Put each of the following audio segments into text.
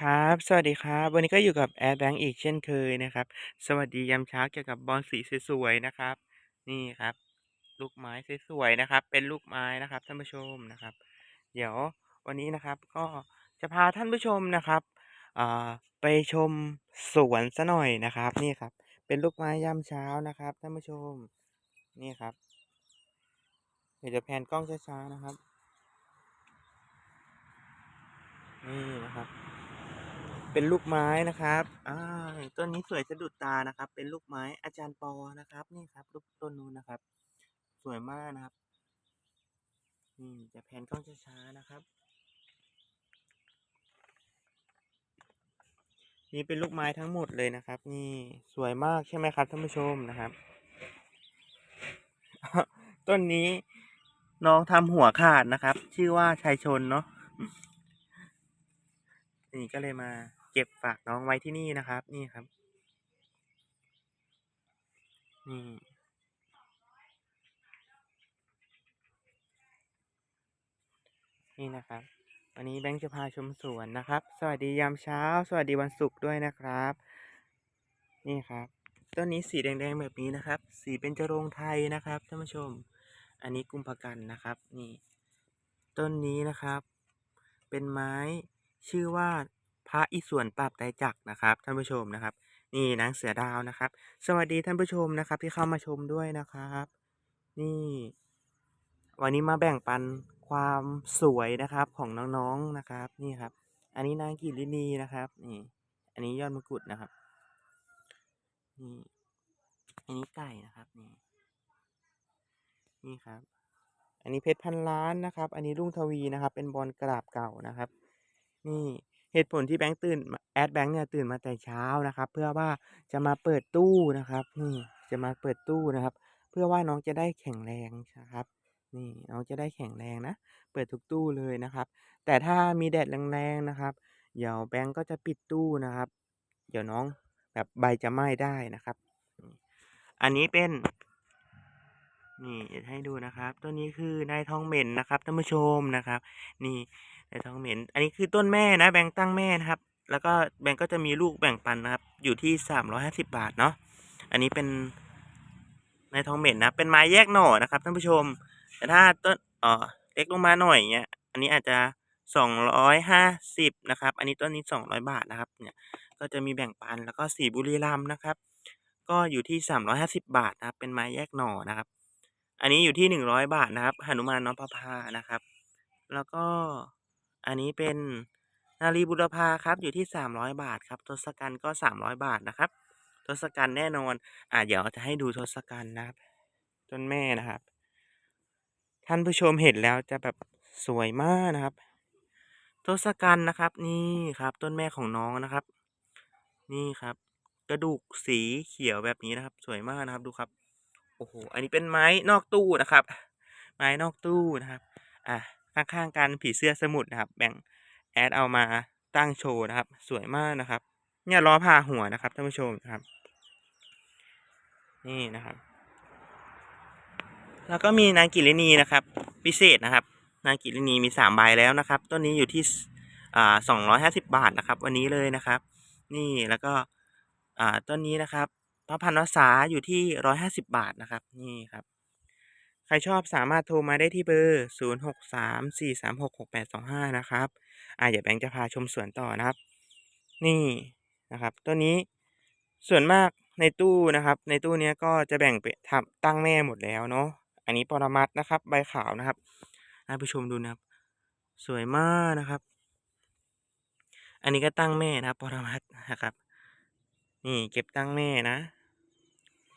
ครับ สวัสดีครับ วันนี้ก็อยู่กับ Airbank อีกเช่นเคยนะครับ สวัสดียามเช้าเกี่ยวกับบอลสีสวยๆนะครับ นี่ครับ ลูกไม้สวยๆนะครับ เป็นลูกไม้นะครับท่านผู้ชมนะครับ เดี๋ยววันนี้นะครับก็จะพาท่านผู้ชมนะครับอ่าไปชมสวนซะหน่อยนะครับ นี่ครับ เป็นลูกไม้ยามเช้านะครับท่านผู้ชม นี่ครับ เดี๋ยวจะแพนกล้องช้าๆนะครับนี่นะครับ เป็นลูกไม้นะครับอ่าต้นนี้สวยสะดุดตานะครับ เป็นลูกไม้อาจารย์ปอนะครับ นี่ครับลูกต้นนู้นนะครับ สวยมากนะครับนี่จะแพนกล้องช้าๆนะครับ นี่เป็นลูกไม้ทั้งหมดเลยนะครับ นี่สวยมากใช่ไหมครับท่านผู้ชมนะครับ ต้นนี้น้องทำหัวขาดนะครับ ชื่อว่าชายชนเนาะนี่ก็เลยมา ก็บฝากน้องไว้ที่นี่นะครับ นี่ครับ นี่นี่นะครับ วันนี้แบงค์จะพาชมสวนนะครับ สวัสดียามเช้า สวัสดีวันศุกร์ด้วยนะครับ นี่ครับ ต้นนี้สีแดงๆแบบนี้นะครับ สีเป็นจรงไทยนะครับท่านผู้ชม อันนี้กุมภกันนะครับ นี่ ต้นนี้นะครับ เป็นไม้ชื่อว่า พระอิศวรปราบไตจักนะครับ ท่านผู้ชมนะครับ นี่นางเสือดาวนะครับ สวัสดีท่านผู้ชมนะครับ ที่เข้ามาชมด้วยนะครับ นี่ วันนี้มาแบ่งปันความสวยนะครับของน้องๆนะครับ นี่ครับ อันนี้นางกิรินีนะครับนี่อันนี้ยอดมะกรูดนะครับนี่อันนี้ไก่นะครับนี่นี่ครับ อันนี้เพชรพันล้านนะครับ อันนี้ลุงทวีนะครับ เป็นบอลกราบเก่านะครับ นี่ เหตุผลที่แบงค์ตื่นแอดแบงค์เนี่ยตื่นมาแต่เช้านะครับ เพื่อว่าจะมาเปิดตู้นะครับนี่จะมาเปิดตู้นะครับ เพื่อว่าน้องจะได้แข็งแรงนะครับนี่น้องจะได้แข็งแรงนะ เปิดทุกตู้เลยนะครับ แต่ถ้ามีแดดแรงๆนะครับ เดี๋ยวแบงค์ก็จะปิดตู้นะครับ เดี๋ยวน้องแบบใบจะไหม้ได้นะครับ อันนี้เป็น นี่จะให้ดูนะครับ ต้นนี้คือนายทองเหม็นนะครับท่านผู้ชมนะครับ นี่นายทองเหม็น อันนี้คือต้นแม่นะ แบ่งตั้งแม่นะครับ แล้วก็แบ่งก็จะมีลูกแบ่งปันนะครับ อยู่ที่สามร้อยห้าสิบาทเนาะอันนี้เป็นนายทองเหม็นนะ เป็นไม้แยกหน่อนะครับท่านผู้ชม แต่ถ้าต้นเอ่อเล็กลงมาหน่อยเงี้ย อันนี้อาจจะสองร้อยห้าสิบนะครับ อันนี้ต้นนี้สองร้อยบาทนะครับ เนี่ย ก็จะมีแบ่งปันแล้วก็สีบุรีรัมนะครับ ก็อยู่ที่สามร้อยห้าสิบาทนะครับ เป็นไม้แยกหน่อนะครับ อันนี้อยู่ที่หนึ่งร้อยบาทนะครับหนุมานน้องพระพานะครับ แล้วก็อันนี้เป็นนารีบุรพาครับอยู่ที่สามร้อยบาทครับทศกัณฐ์ก็สามร้อยบาทนะครับทศกัณฐ์แน่นอนอ่าเดี๋ยวจะให้ดูทศกัณฐ์นะครับต้นแม่นะครับ ท่านผู้ชมเห็นแล้วจะแบบสวยมากนะครับทศกัณฐ์นะครับ นี่ครับ ต้นแม่ของน้องนะครับ นี่ครับ กระดูกสีเขียวแบบนี้นะครับ สวยมากนะครับดูครับ โอ้โห อันนี้เป็นไม้นอกตู้นะครับ ไม้นอกตู้นะครับ อะ ข้างๆกันผีเสื้อสมุทรนะครับ แบ่งแอดเอามาตั้งโชว์นะครับ สวยมากนะครับ เนี่ยล้อผ่าหัวนะครับท่านผู้ชมนะครับ นี่นะครับ แล้วก็มีนางกิรินีนะครับ พิเศษนะครับ นางกิรินีมีสามใบแล้วนะครับ ต้นนี้อยู่ที่อ่าสองร้อยห้าสิบาทนะครับ วันนี้เลยนะครับ นี่แล้วก็อ่าต้นนี้นะครับ พระพันวษาอยู่ที่ร้อยห้าสิบาทนะครับ นี่ครับ ใครชอบสามารถโทรมาได้ที่เบอร์ศูนย์หกสามสี่สามหกหกแปดสองห้านะครับอ่าเดี๋ยวแบงค์จะพาชมสวนต่อนะครับ นี่นะครับต้นนี้ส่วนมากในตู้นะครับ ในตู้เนี้ยก็จะแบ่งไปทำตั้งแม่หมดแล้วเนาะอันนี้ปรมัดนะครับ ใบขาวนะครับให้ผู้ชมดูนะครับ สวยมากนะครับ อันนี้ก็ตั้งแม่นะปรมัดนะครับ นี่เก็บตั้งแม่นะ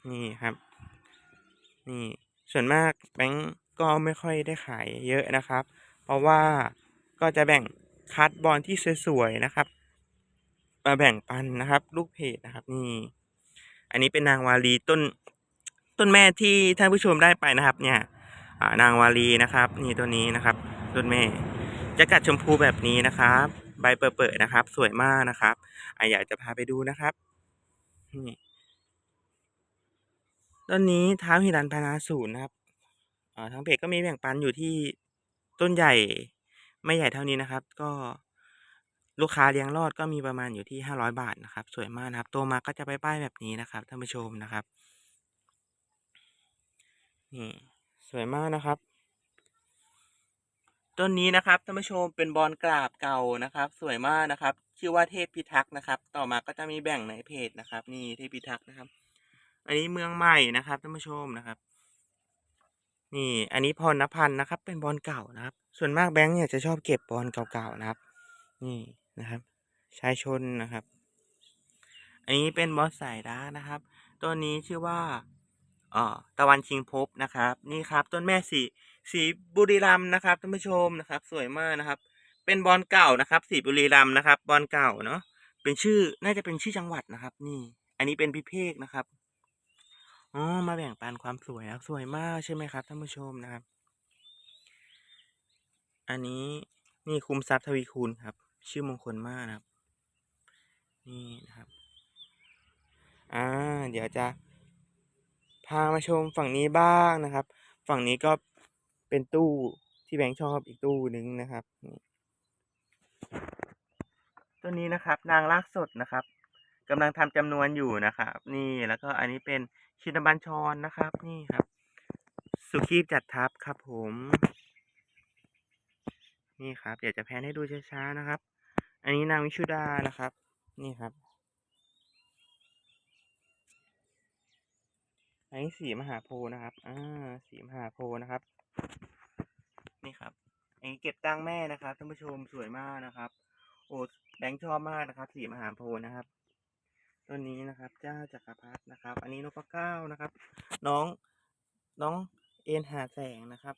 นี่ครับ นี่ส่วนมากแบงก์ก็ไม่ค่อยได้ขายเยอะนะครับ เพราะว่าก็จะแบ่งคัดบอลที่สวยๆนะครับ มาแบ่งปันนะครับ ลูกเพจนะครับ นี่ อันนี้เป็นนางวาลีต้นต้นแม่ที่ท่านผู้ชมได้ไปนะครับ เนี่ยนางวาลีนะครับ นี่ตัวนี้นะครับต้นแม่จะกัดชมพูแบบนี้นะครับ ใบเปิดๆนะครับ สวยมากนะครับอะอยากจะพาไปดูนะครับนี่ ต้นนี้เท้าหิรันพนาศูนย์นะครับทางเพจก็มีแบ่งปันอยู่ที่ต้นใหญ่ไม่ใหญ่เท่านี้นะครับ ก็ลูกค้าเลี้ยงรอดก็มีประมาณอยู่ที่500บาทนะครับ สวยมากนะครับ โตมาก็จะไปป้ายแบบนี้นะครับท่านผู้ชมนะครับนี่สวยมากนะครับ ต้นนี้นะครับท่านผู้ชมเป็นบอลกราบเก่านะครับ สวยมากนะครับ ชื่อว่าเทพพิทักษ์นะครับ ต่อมาก็จะมีแบ่งในเพจนะครับ นี่เทพพิทักษ์นะครับ อันนี้เมืองใหม่นะครับท่านผู้ชมนะครับ นี่ อันนี้พรณพันธ์นะครับ เป็นบอลเก่านะครับ ส่วนมากแบงค์เนี่ยจะชอบเก็บบอลเก่าๆนะครับ นี่นะครับชายชนนะครับ อันนี้เป็นบอสสายดาร์กนะครับต้นนี้ชื่อว่าเอ่อตะวันชิงภพนะครับ นี่ครับ ต้นแม่สีสีบุรีรัมนะครับท่านผู้ชมนะครับ สวยมากนะครับ เป็นบอลเก่านะครับสีบุรีรัมนะครับ บอลเก่าเนาะเป็นชื่อน่าจะเป็นชื่อจังหวัดนะครับ นี่ อันนี้เป็นพิเภกนะครับ อ๋อมาแบ่งปันความสวยนะครับสวยมากใช่ไหมครับท่านผู้ชมนะครับ อันนี้นี่คุมทรัพย์ทวีคูณครับ ชื่อมงคลมากนะครับ นี่นะครับ อ่า เดี๋ยวจะพามาชมฝั่งนี้บ้างนะครับ ฝั่งนี้ก็เป็นตู้ที่แบงค์ชอบอีกตู้หนึ่งนะครับตัวนี้นะครับ นางลากสดนะครับกำลังทำจำนวนอยู่นะครับ นี่แล้วก็อันนี้เป็น ชินบัญชรนะครับ นี่ครับ สุขีจัดทับครับผม นี่ครับเดี๋ยวจะแพนให้ดูช้าๆนะครับ อันนี้นางวิชุดานะครับ นี่ครับอันนี้สีมหาโพนะครับ อ่า สีมหาโพนะครับ นี่ครับ อันนี้เก็บตังแม่นะครับท่านผู้ชมสวยมากนะครับ โอ้แบงค์ชอบมากนะครับ สีมหาโพนะครับ ตัวนี้นะครับเจ้าจักรพรรดินะครับ อันนี้นพเก้านะครับ น้องน้องเอ็นหาแสงนะครับ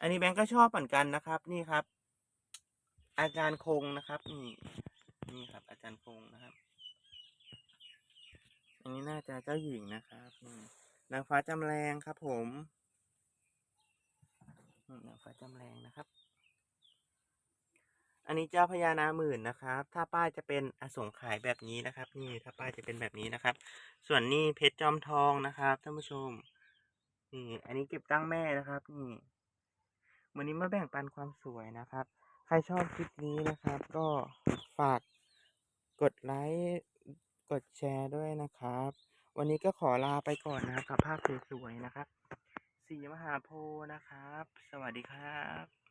อันนี้แบงค์ก็ชอบเหมือนกันนะครับ นี่ครับ อาจารย์คงนะครับนี่นี่ครับ อาจารย์คงนะครับ อันนี้น่าจะเจ้าหญิงนะครับนี่นางฟ้าจำแรงครับผมนี่นางฟ้าจำแรงนะครับ อันนี้เจ้าพญานาหมื่นนะครับ ถ้าป้ายจะเป็นอสงไขายแบบนี้นะครับ นี่ถ้าป้ายจะเป็นแบบนี้นะครับ ส่วนนี้เพชรจอมทองนะครับท่านผู้ชม นี่ อันนี้เก็บตั้งแม่นะครับ นี่วันนี้มาแบ่งปันความสวยนะครับ ใครชอบคลิปนี้นะครับ ก็ฝากกดไลค์กดแชร์ด้วยนะครับ วันนี้ก็ขอลาไปก่อนนะครับภาพสวยๆนะครับ สีมหาโพธิ์นะครับ สวัสดีครับ